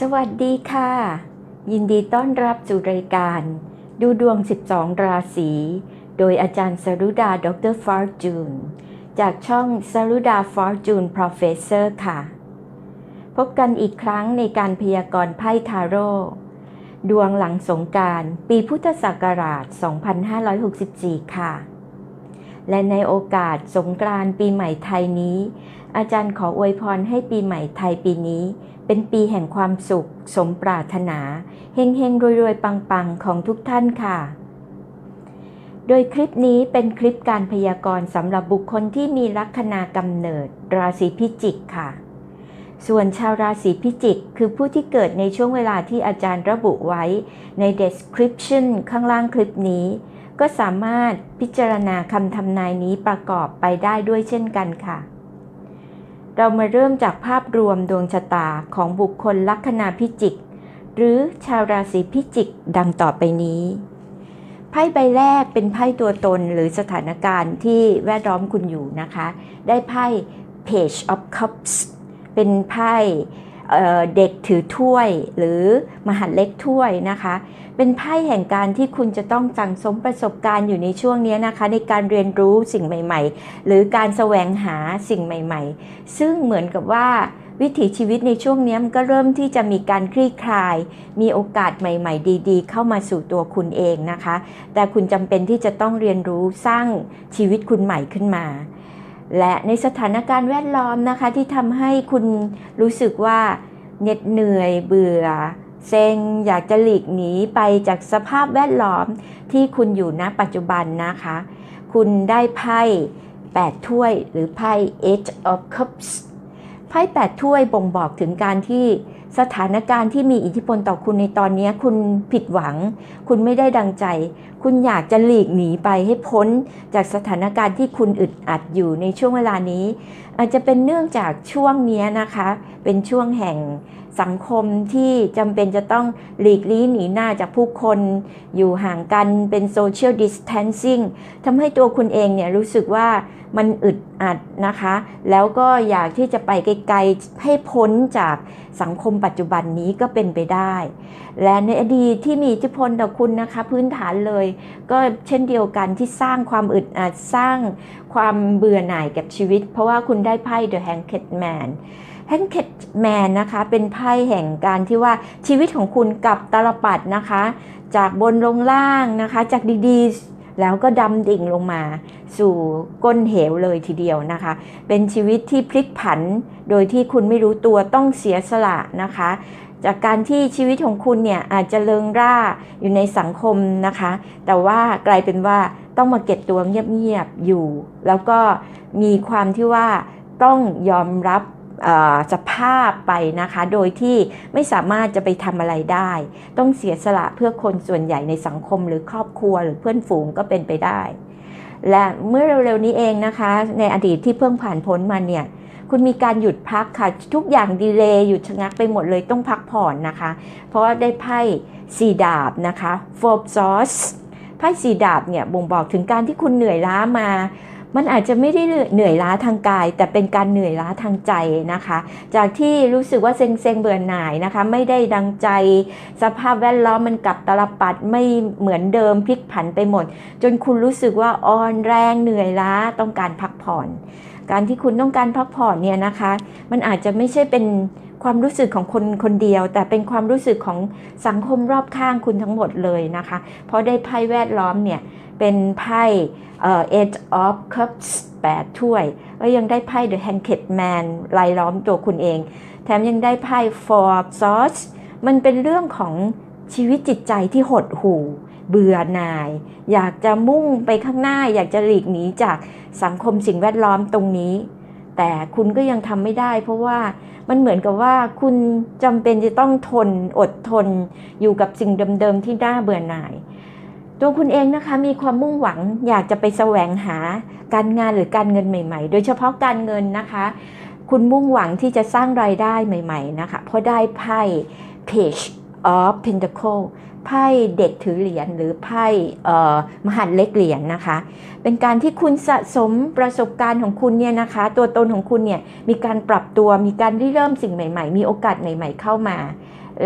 สวัสดีค่ะ ยินดีต้อนรับสู่รายการ ดูดวง 12 ราศี โดยอาจารย์สรุดาดรฟอร์จูน จากช่องสรุดาฟอร์จูน Professor ค่ะ พบกันอีกครั้งในการพยากรณ์ไพ่ทาโร่ดวงหลังสงการ ปีพุทธศักราช 2564 ค่ะ และในโอกาสสงกรานต์ปีใหม่ไทยนี้ อาจารย์ขออวยพรให้ปีใหม่ไทยปีนี้ เป็นปีแห่งความสุข สมปรารถนาเฮงเฮงรวยรวยปังปังของทุกท่านค่ะ โดยคลิปนี้เป็นคลิปการพยากรณ์สำหรับบุคคลที่มีลัคนากำเนิด ราศีพิจิกค่ะ ส่วนชาวราศีพิจิก คือผู้ที่เกิดในช่วงเวลาที่อาจารย์ระบุไว้ใน description ข้างล่างคลิปนี้ ก็สามารถพิจารณาคำทำนายนี้ประกอบไปได้ด้วยเช่นกันค่ะ เรามาเริ่มจากภาพรวมดวงชะตาของบุคคลลัคนาพิจิก หรือชาวราศีพิจิกดังต่อไปนี้ ไพ่ใบแรกเป็นไพ่ตัวตนหรือสถานการณ์ที่แวดล้อมคุณอยู่นะคะ ได้ไพ่ Page of Cups เป็นไพ่ เเด็กถือถ้วยหรือมหาเล็กถ้วยนะคะ เป็นไพ่แห่งการที่คุณจะต้องสั่งสมประสบการณ์อยู่ในช่วงนี้นะคะ ในการเรียนรู้สิ่งใหม่ ๆ หรือการแสวงหาสิ่งใหม่ ๆ ซึ่งเหมือนกับว่าวิถีชีวิตในช่วงนี้มันก็เริ่มที่จะมีการคลี่คลาย มีโอกาสใหม่ ๆ ดี ๆ เข้ามาสู่ตัวคุณเองนะคะ แต่คุณจำเป็นที่จะต้องเรียนรู้สร้างชีวิตคุณใหม่ขึ้นมา และในสถานการณ์แวดล้อมนะคะที่ทำให้คุณรู้สึกว่าเหน็ดเหนื่อยเบื่อ เซ็งอยากจะหลีกหนีไปจากสภาพแวดล้อมที่คุณอยู่ณปัจจุบันนะคะ คุณได้ไพ่8ถ้วยหรือไพ่ Eight of Cups ไพ่8ถ้วยบ่งบอกถึงการที่ สถานการณ์ที่มีอิทธิพลต่อคุณในตอนนี้คุณผิดหวัง คุณไม่ได้ดังใจ คุณอยากจะหลีกหนีไปให้พ้นจากสถานการณ์ที่คุณอึดอัดอยู่ในช่วงเวลานี้ อาจจะเป็นเนื่องจากช่วงนี้นะคะ เป็นช่วงแห่ง สังคมที่จำเป็นจะต้องหลีกลี่หนีหน้าจากผู้คนอยู่ห่างกันเป็น social distancing ทำให้ตัวคุณเองเนี่ยรู้สึกว่ามันอึดอัดนะคะ แล้วก็อยากที่จะไปไกลๆให้พ้นจากสังคมปัจจุบันนี้ก็เป็นไปได้ และในอดีตที่มีอิทธิพลต่อคุณนะคะ พื้นฐานเลย ก็เช่นเดียวกันที่สร้างความอึดอัดสร้างความเบื่อหน่ายกับชีวิต เพราะว่าคุณได้ไพ่ The Hanged Man Hanged Man นะคะ เป็นไพ่แห่งการที่ว่าชีวิตของคุณกลับตลปัดนะคะ จากบนลงล่างนะคะ จากดีๆ แล้วก็ดำดิ่งลงมา สู่ก้นเหวเลยทีเดียวนะคะ เป็นชีวิตที่พลิกผัน โดยที่คุณไม่รู้ตัวต้องเสียสละนะคะ จากการที่ชีวิตของคุณเนี่ยอาจจะเลิงร่าอยู่ในสังคมนะคะ แต่ว่ากลายเป็นว่าต้องมาเก็บตัวเงียบๆอยู่ แล้วก็มีความที่ว่าต้องยอมรับ สภาพไปนะคะ โดยที่ไม่สามารถจะไปทำอะไรได้ ต้องเสียสละเพื่อคนส่วนใหญ่ในสังคมหรือครอบครัวหรือเพื่อนฝูงก็เป็นไปได้ และเมื่อเร็วๆนี้เองนะคะ ในอดีตที่เพิ่งผ่านพ้นมาเนี่ยคุณมีการหยุดพักค่ะ ทุกอย่างดีเลย์หยุดชะงักไปหมดเลยต้องพักผ่อนนะคะ เพราะว่าได้ไพ่สีดาบนะคะ four of swords ไพ่สีดาบเนี่ยบ่งบอกถึงการที่คุณเหนื่อยล้ามา มันอาจจะไม่ได้เหนื่อยล้าทางกาย แต่เป็นการเหนื่อยล้าทางใจนะคะ จากที่รู้สึกว่าเซ็งเซ็งๆเบื่อหน่ายนะคะ ไม่ได้ดังใจ สภาพแวดล้อมมันกลับตลปัดไม่เหมือนเดิมพลิกผันไปหมด จนคุณรู้สึกว่าอ่อนแรงเหนื่อยล้าต้องการพักผ่อน การที่คุณต้องการพักผ่อนเนี่ยนะคะ มันอาจจะไม่ใช่เป็น ความรู้สึกของคนคนเดียว แต่เป็นความรู้สึกของสังคมรอบข้างคุณทั้งหมดเลยนะคะ เพราะได้ไพ่แวดล้อมเนี่ย เป็นไพ่เอ่อ Eight of Cups 8 ถ้วย แล้วยังได้ไพ่ The Hanged Man รายล้อมตัวคุณเอง แถมยังได้ไพ่ Four of Swords มันเป็นเรื่องของชีวิตจิตใจที่หดหู่ เบื่อหน่าย อยากจะมุ่งไปข้างหน้า อยากจะหลีกหนีจากสังคมสิ่งแวดล้อมตรงนี้ แต่คุณก็ยังทำไม่ได้ เพราะว่ามันเหมือนกับว่าคุณจำเป็นจะต้องทนอดทนอยู่กับสิ่งเดิมๆที่น่าเบื่อหน่าย ตัวคุณเองนะคะมีความมุ่งหวังอยากจะไปแสวงหาการงานหรือการเงินใหม่ ๆ โดยเฉพาะการเงินนะคะ คุณมุ่งหวังที่จะสร้างรายได้ใหม่ ๆ นะคะเพราะได้ไพ่ Page of Pentacle ไพ่เด็กถือเหรียญหรือไพ่เอ่อมหันเล็กเหรียญนะคะ เป็นการที่คุณสะสมประสบการณ์ของคุณเนี่ยนะคะ ตัวตนของคุณเนี่ยมีการปรับตัวมีการริเริ่มสิ่งใหม่ๆ มีโอกาสใหม่ ๆ เข้ามา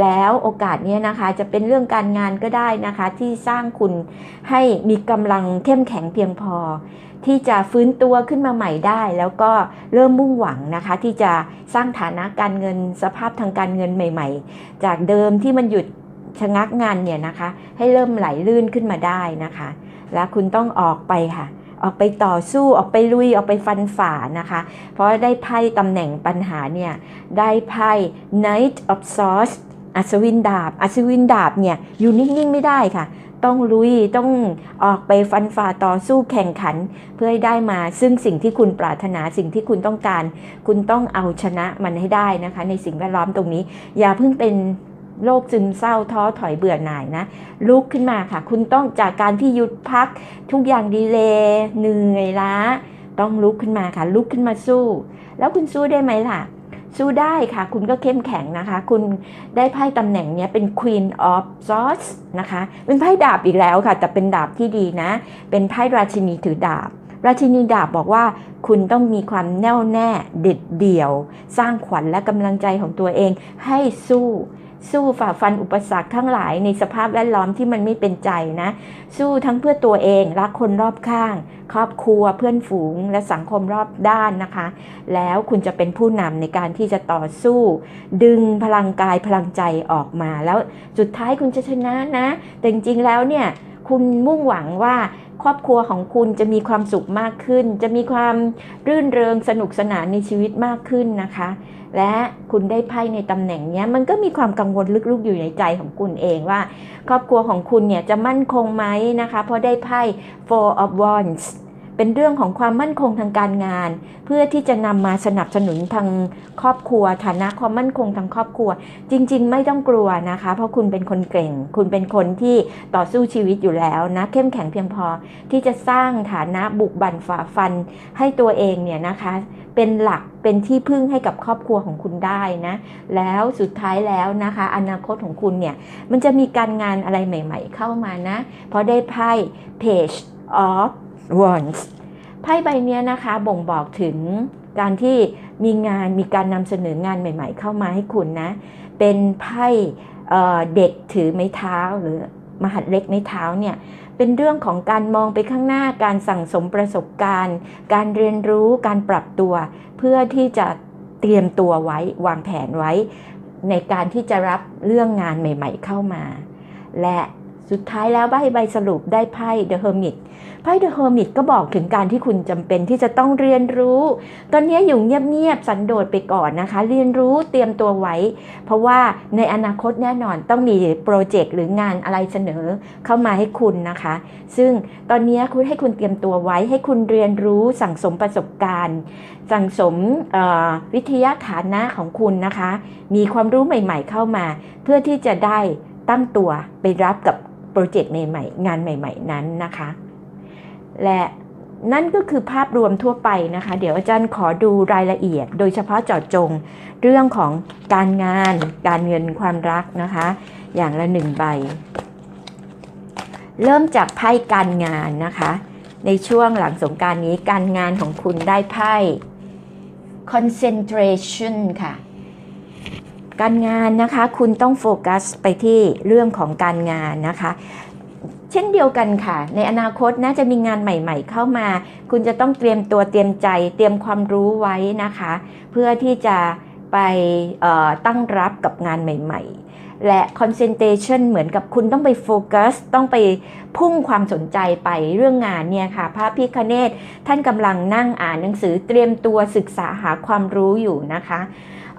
แล้วโอกาสเนี้ยนะคะจะเป็นเรื่องการงานก็ได้นะคะที่สร้างคุณให้มีกำลังเข้มแข็งเพียงพอ ที่จะฟื้นตัวขึ้นมาใหม่ได้ แล้วก็เริ่มมุ่งหวังนะคะ ที่จะสร้างฐานะการเงินสภาพทางการเงินใหม่ ๆ จากเดิมที่มันหยุดชะงักงานเนี่ยนะคะ ให้เริ่มไหลลื่นขึ้นมาได้นะคะ และคุณต้องออกไปค่ะ ออกไปต่อสู้ออกไปลุยออกไปฟันฝ่านะคะ เพราะได้ไพ่ตำแหน่งปัญหาเนี่ยได้ไพ่ Knight of Swords อัศวินดาบ อัศวินดาบเนี่ยอยู่นิ่งๆไม่ได้ค่ะ ต้องลุยต้องออกไปฟันฝ่าต่อสู้แข่งขัน เพื่อให้ได้มาซึ่งสิ่งที่คุณปรารถนาสิ่งที่คุณต้องการ คุณต้องเอาชนะมันให้ได้นะคะ ในสิ่งแวดล้อมตรงนี้ อย่าเพิ่งเป็นโรคซึมเศร้าท้อถอยเบื่อหน่ายนะ ลุกขึ้นมาค่ะ คุณต้องจากการที่หยุดพัก ทุกอย่างดีเลย์เหนื่อยล้า ต้องลุกขึ้นมาค่ะ ลุกขึ้นมาสู้ แล้วคุณสู้ได้ไหมล่ะ สู้ได้ค่ะ คุณก็เข้มแข็งนะคะ คุณได้ไพ่ตำแหน่งนี้เป็น Queen of Swords นะคะ เป็นไพ่ดาบอีกแล้วค่ะ แต่เป็นดาบที่ดีนะ เป็นไพ่ราชินีถือดาบ ราชินีดาบบอกว่า คุณต้องมีความแน่วแน่เด็ดเดี่ยว สร้างขวัญและกำลังใจของตัวเองให้สู้ สู้ฝ่าฟันอุปสรรคทั้งหลายในสภาพแวดล้อมที่มันไม่เป็นใจนะ สู้ทั้งเพื่อตัวเองรักคนรอบข้าง ครอบครัวเพื่อนฝูงและสังคมรอบด้านนะคะ แล้วคุณจะเป็นผู้นำในการที่จะต่อสู้ ดึงพลังกายพลังใจออกมา แล้วสุดท้ายคุณจะชนะนะ แต่จริงๆแล้วเนี่ย คุณมุ่งหวังว่าครอบครัวของคุณจะมีความสุขมากขึ้น จะมีความรื่นเริงสนุกสนานในชีวิตมากขึ้นนะคะ และคุณได้ไพ่ในตำแหน่งเนี้ยมันก็มีความกังวลลึกๆอยู่ในใจของคุณเองว่า ครอบครัวของคุณเนี่ยจะมั่นคงไหมนะคะ เพราะได้ไพ่ Four of Wands เป็นเรื่องของความมั่นคงทางการงาน เพื่อที่จะนำมาสนับสนุนทางครอบครัว ฐานะความมั่นคงทางครอบครัว จริง ๆ ไม่ต้องกลัวนะคะ เพราะคุณเป็นคนเก่ง คุณเป็นคนที่ต่อสู้ชีวิตอยู่แล้วนะเข้มแข็งเพียงพอที่จะสร้างฐานะบุกบั่นฝ่าฟันให้ตัวเองเนี่ยนะคะเป็นหลักเป็นที่พึ่งให้กับครอบครัวของคุณได้นะ แล้วสุดท้ายแล้วนะคะ อนาคตของคุณเนี่ย มันจะมีการงานอะไรใหม่ ๆ เข้ามานะ เพราะได้ไพ่ Page of Wands ไพ่ใบเนี้ยนะคะบ่งบอกถึงการที่มีงานมีการนำเสนองานใหม่ ๆ เข้ามาให้คุณนะ เป็นไพ่เอ่อเด็กถือไม้เท้าหรือมหัดเล็กไม้เท้าเนี่ยเป็นเรื่องของการมองไปข้างหน้าการสั่งสมประสบการณ์ การเรียนรู้การปรับตัว เพื่อที่จะเตรียมตัวไว้วางแผนไว้ ในการที่จะรับเรื่องงานใหม่ ๆ เข้ามา และ สุดท้ายแล้วใบใบสรุปได้ไพ่ The Hermit ไพ่ The Hermit ก็บอกถึงการที่คุณจำเป็นที่จะต้องเรียนรู้ ตอนนี้อยู่เงียบๆสันโดษไปก่อนนะคะ เรียนรู้เตรียมตัวไว้ เพราะว่าในอนาคตแน่นอนต้องมีโปรเจกต์หรืองานอะไรเสนอเข้ามาให้คุณนะคะ ซึ่งตอนนี้คุณให้คุณเตรียมตัวไว้ ให้คุณเรียนรู้สั่งสมประสบการณ์ สั่งสมวิทยาฐานะของคุณนะคะ มีความรู้ใหม่ ๆ เข้ามา เพื่อที่จะได้ตั้งตัวไปรับกับ รเจกต์ใหม่ๆงานใหม่ ๆ นั้นนะคะ และนั่นก็คือภาพรวมทั่วไปนะคะ เดี๋ยวอาจารย์ขอดูรายละเอียด โดยเฉพาะเจาะจงเรื่องของการงาน การเงินความรักนะคะ อย่างละหนึ่งใบ เริ่มจากไพ่การงานนะคะ ในช่วงหลังสงการนี้การงานของคุณได้ไพ่ concentration ค่ะ การงานนะคะคุณต้องโฟกัสไปที่เรื่องของการงานนะคะ เช่นเดียวกันค่ะ ในอนาคตน่าจะมีงานใหม่ ๆ เข้ามา คุณจะต้องเตรียมตัวเตรียมใจ เตรียมความรู้ไว้นะคะ เพื่อที่จะไปตั้งรับกับงานใหม่ ๆและ concentration เหมือนกับคุณต้องไปโฟกัส ต้องไปพุ่งความสนใจไปเรื่องงานเนี่ยค่ะ พระพิคเนตท่านกำลังนั่งอ่านหนังสือเตรียมตัวศึกษาหาความรู้อยู่นะคะ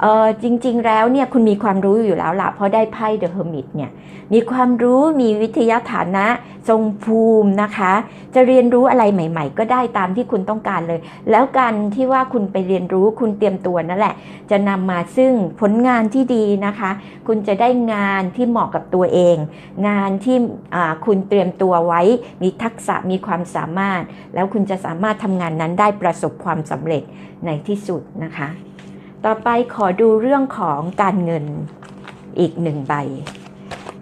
เออจริง ๆ แล้วเนี่ยคุณมีความรู้อยู่แล้วล่ะเพราะได้ไพ่ The Hermit เนี่ยมีความรู้มีวิทยาฐานะทรงภูมินะคะ จะเรียนรู้อะไรใหม่ ๆ ก็ได้ตามที่คุณต้องการเลย แล้วการที่ว่าคุณไปเรียนรู้คุณเตรียมตัวนั่นแหละ จะนำมาซึ่งผลงานที่ดีนะคะ คุณจะได้งานที่เหมาะกับตัวเอง งานที่คุณเตรียมตัวไว้ มีทักษะมีความสามารถ แล้วคุณจะสามารถทำงานนั้นได้ประสบความสำเร็จในที่สุดนะคะ ต่อไปขอดูเรื่องของการเงินอีกหนึ่งใบ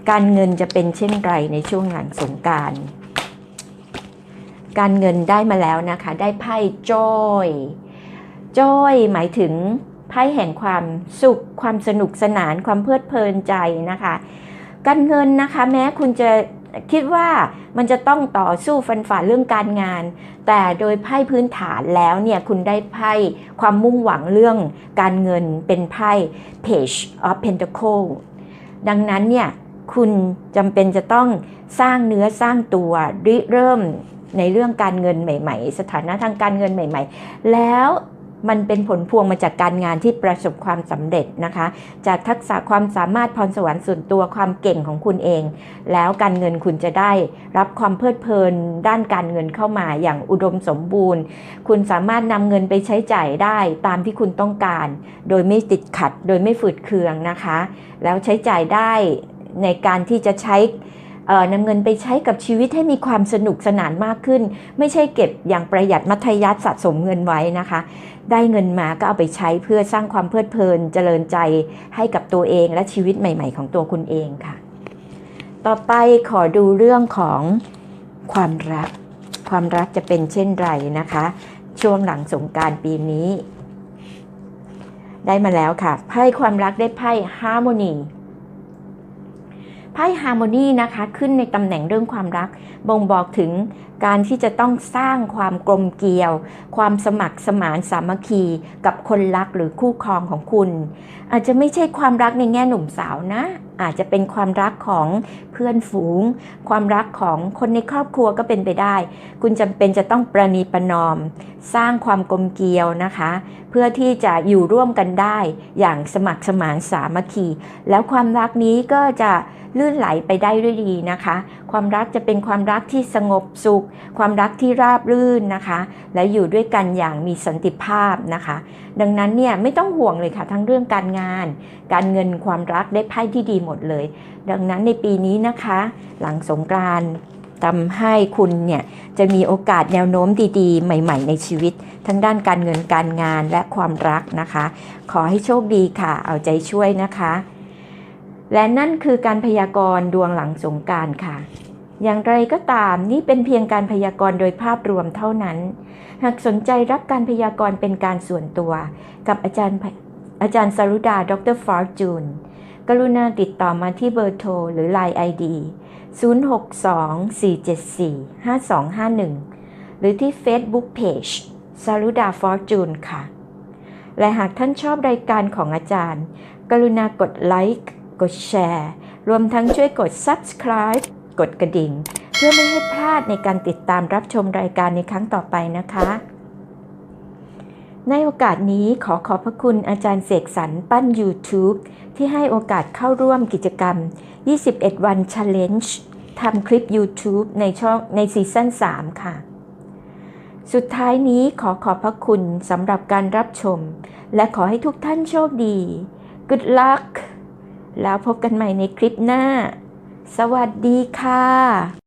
การเงินจะเป็นเช่นไรในช่วงหลังสงการการเงินได้มาแล้วนะคะ ได้ไพ่จ้อยจ้อยหมายถึงไพ่แห่งความสุข ความสนุกสนานความเพลิดเพลินใจนะคะ การเงินนะคะ แม้คุณจะ คิดว่ามันจะต้องต่อสู้ฟันฝ่าเรื่องการงาน แต่โดยไพ่พื้นฐานแล้วเนี่ยคุณได้ไพ่ความมุ่งหวังเรื่องการเงินเป็นไพ่ Page of Pentacle ดังนั้นเนี่ยคุณจำเป็นจะต้องสร้างเนื้อสร้างตัวริเริ่มในเรื่องการเงินใหม่ ๆ สถานะทางการเงินใหม่ ๆ แล้ว มันเป็นผลพวงมาจากการงานที่ประสบความสำเร็จนะคะ จากทักษะความสามารถพรสวรรค์ส่วนตัวความเก่งของคุณเอง แล้วการเงินคุณจะได้รับความเพลิดเพลินด้านการเงินเข้ามาอย่างอุดมสมบูรณ์ คุณสามารถนำเงินไปใช้จ่ายได้ตามที่คุณต้องการ โดยไม่ติดขัด โดยไม่ฝืดเคืองนะคะ แล้วใช้จ่ายได้ในการที่จะใช้ นำเงินไปใช้กับชีวิตให้มีความสนุกสนานมากขึ้น ไม่ใช่เก็บอย่างประหยัดมัธยัสถ์สะสมเงินไว้นะคะ ได้เงินมาก็เอาไปใช้เพื่อสร้างความเพลิดเพลินเจริญใจให้กับตัวเองและชีวิตใหม่ ๆ ของตัวคุณเองค่ะ ต่อไปขอดูเรื่องของความรัก ความรักจะเป็นเช่นไรนะคะ ช่วงหลังสงการปีนี้ ได้มาแล้วค่ะไพ่ความรักได้ไพ่ Harmony ไพ่ฮาร์โมนีนะคะขึ้นในตำแหน่งเรื่องความรัก บ่งบอกถึงการที่จะต้องสร้างความกลมเกลียว ความสมัครสมานสามัคคี กับคนรักหรือคู่ครองของคุณ อาจจะไม่ใช่ความรักในแง่หนุ่มสาวนะ อาจจะเป็นความรักของเพื่อนฝูง ความรักของคนในครอบครัวก็เป็นไปได้ คุณจำเป็นจะต้องประนีประนอม สร้างความกลมเกลียวนะคะ เพื่อที่จะอยู่ร่วมกันได้ อย่างสมัครสมานสามัคคี แล้วความรักนี้ก็จะลื่นไหลไปได้ด้วยดีนะคะ ความรักจะเป็นความรักที่สงบสุข ความรักที่ราบรื่นนะคะ และอยู่ด้วยกันอย่างมีสันติภาพนะคะ ดังนั้นเนี่ยไม่ต้องห่วงเลยค่ะทั้งเรื่องการงาน การเงินความรักได้ไพ่ที่ดีหมดเลย ดังนั้นในปีนี้นะคะ หลังสงกรานต์ทำให้คุณเนี่ยจะมีโอกาสแนวโน้มดีๆ ใหม่ ๆ ในชีวิต ทั้งด้านการเงินการงานและความรักนะคะ ขอให้โชคดีค่ะ เอาใจช่วยนะคะ และนั่นคือการพยากรณ์ดวงหลังสงกรารค่ะ อย่างไรก็ตามนี่เป็นเพียงการพยากรณ์โดยภาพรวมเท่านั้น หากสนใจรับการพยากรณ์เป็นการส่วนตัว กับอาจารย์อาจารย์สรุดา ดรฟอร์จูน กรุณาติดต่อมาที่เบอร์โทรหรือ Line ID 0624745251 หรือที่ Facebook Page สรุดาฟอร์จูนค่ะ และหากท่านชอบรายการของอาจารย์ กรุณากดไลค์กดแชร์รวมทั้งช่วยกด Subscribe กดกระดิ่ง เพื่อไม่ให้พลาดในการติดตามรับชมรายการในครั้งต่อไปนะคะ ในโอกาสนี้ขอขอบพระคุณอาจารย์เสกสรรปั้น YouTube ที่ให้โอกาสเข้าร่วมกิจกรรม 21 วัน Challenge ทำคลิป YouTube ในช่องในซีซั่น 3 ค่ะ สุดท้ายนี้ขอขอบพระคุณสำหรับการรับชม และขอให้ทุกท่านโชคดี Good luck แล้วพบกันใหม่ในคลิปหน้า สวัสดีค่ะ